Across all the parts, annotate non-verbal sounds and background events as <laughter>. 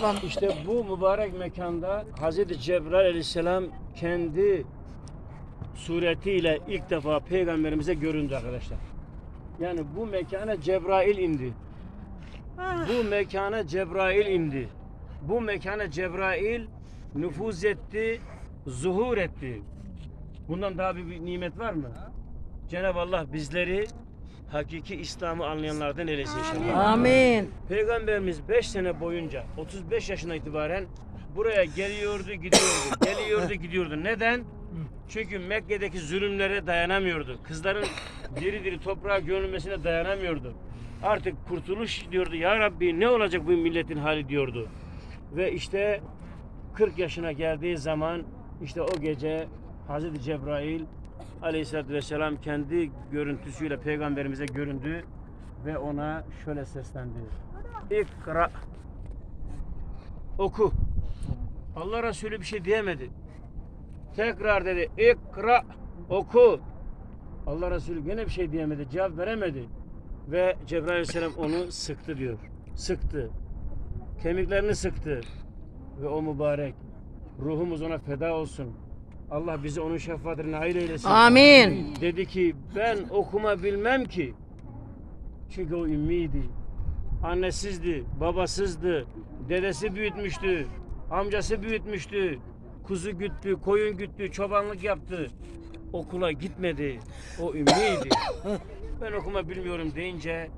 Tamam. İşte bu mübarek mekanda Hazreti Cebrail aleyhisselam kendi suretiyle ilk defa peygamberimize göründü arkadaşlar. Yani bu mekana Cebrail indi. Bu mekana Cebrail indi. Bu mekana Cebrail nüfuz etti, zuhur etti. Bundan daha bir, bir nimet var mı? Cenab-ı Allah bizleri hakiki İslam'ı anlayanlardan eylesin inşallah. Amin. Peygamberimiz 5 sene boyunca 35 yaşına itibaren buraya geliyordu gidiyordu. <coughs> Geliyordu gidiyordu. Neden? Çünkü Mekke'deki zulümlere dayanamıyordu. Kızların diri diri toprağa gömülmesine dayanamıyordu. Artık kurtuluş diyordu. Ya Rabbi ne olacak bu milletin hali diyordu. Ve işte 40 yaşına geldiği zaman işte o gece Hazreti Cebrail Aleyhisselatü Vesselam kendi görüntüsüyle peygamberimize göründü ve ona şöyle seslendi. İkra. Oku. Allah Resulü bir şey diyemedi. Tekrar dedi. İkra. Oku. Allah Resulü gene bir şey diyemedi. Cevap veremedi. Ve Cebrail Aleyhisselam onu sıktı diyor. Sıktı. Kemiklerini sıktı. Ve o mübarek ruhumuz ona feda olsun. Allah bizi onun şefaatine nail eylesin. Amin. Dedi ki ben okuma bilmem ki. Çünkü o ümmiydi. Annesizdi, babasızdı. Dedesi büyütmüştü. Amcası büyütmüştü. Kuzu güttü, koyun güttü, çobanlık yaptı. Okula gitmedi. O ümmiydi. <coughs> ben okuma bilmiyorum deyince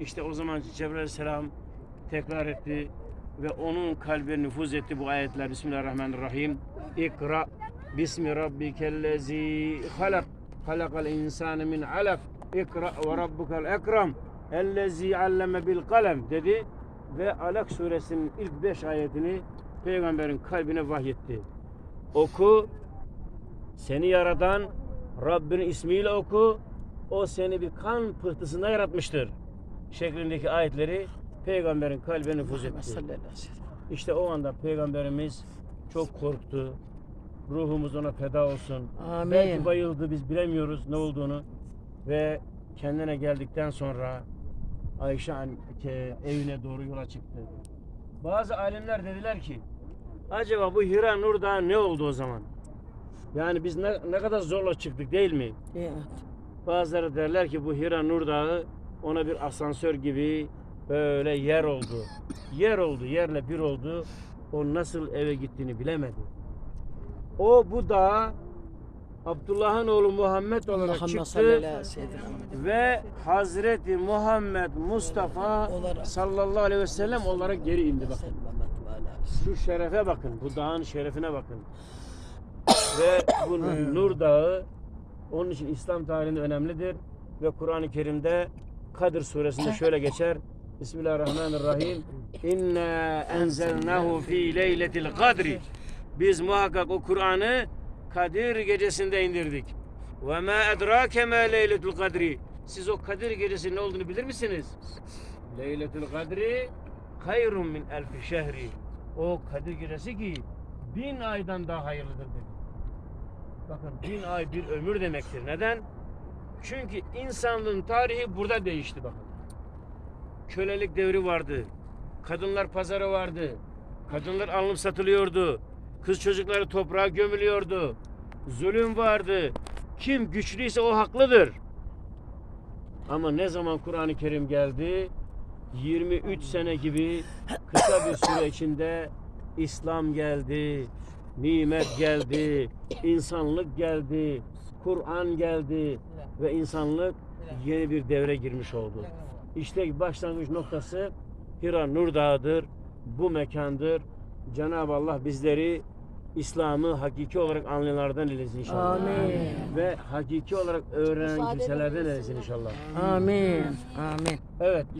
işte o zaman Cebrail Aleyhisselam tekrar etti ve onun kalbine nüfuz etti bu ayetler. Bismillahirrahmanirrahim. İkra bismi rabbikellezi halak halakal insane min alak ikra ve rabbukel ekrem ellezi alleme bil kalem dedi ve Alak suresinin ilk beş ayetini peygamberin kalbine vahyetti. Oku seni yaratan Rabbinin ismiyle oku o seni bir kan pıhtısında yaratmıştır şeklindeki ayetleri peygamberin kalbine nüfuz etti. İşte o anda peygamberimiz çok korktu. Ruhumuz ona feda olsun. Amin. Belki bayıldı biz bilemiyoruz ne olduğunu. Ve kendine geldikten sonra Ayşe evine doğru yola çıktı. Bazı alimler dediler ki acaba bu Hira Nur Dağı ne oldu o zaman? Yani biz ne, ne kadar zorla çıktık değil mi? Evet. Bazıları derler ki bu Hira Nur Dağı ona bir asansör gibi böyle yer oldu. Yer oldu, yerle bir oldu. O nasıl eve gittiğini bilemedi. O bu dağa Abdullah'ın oğlu Muhammed olarak Muhammed çıktı ve Hazreti Muhammed Mustafa sallallahu aleyhi ve sellem olarak geri indi bakın. Şu şerefe bakın, bu dağın şerefine bakın. <coughs> Ve bu Nur Dağı onun için İslam tarihinde önemlidir ve Kur'an-ı Kerim'de Kadir suresinde şöyle geçer. Bismillahirrahmanirrahim. İnna enzelnahu fi leyletil kadri. Biz muhakkak o Kur'an'ı Kadir gecesinde indirdik. Ve ma edrake ma leyletul kadri. Siz o Kadir gecesi ne olduğunu bilir misiniz? Leyletul kadri hayrun min elfi şehri. O Kadir gecesi ki bin aydan daha hayırlıdır dedi. Bakın bin ay bir ömür demektir. Neden? Çünkü insanlığın tarihi burada değişti bakın. Kölelik devri vardı. Kadınlar pazarı vardı. Kadınlar alınıp satılıyordu. Kız çocukları toprağa gömülüyordu. Zulüm vardı. Kim güçlüyse o haklıdır. Ama ne zaman Kur'an-ı Kerim geldi? 23 sene gibi kısa bir süre içinde İslam geldi, nimet geldi, insanlık geldi, Kur'an geldi ve insanlık yeni bir devre girmiş oldu. İşte başlangıç noktası Hira Nur Dağı'dır, bu mekandır. Cenab-ı Allah bizleri İslam'ı hakiki olarak anlayanlardan eylesin inşallah. Amin. Ve hakiki olarak öğrenen kimselerden eylesin inşallah. Amin. Amin. Evet.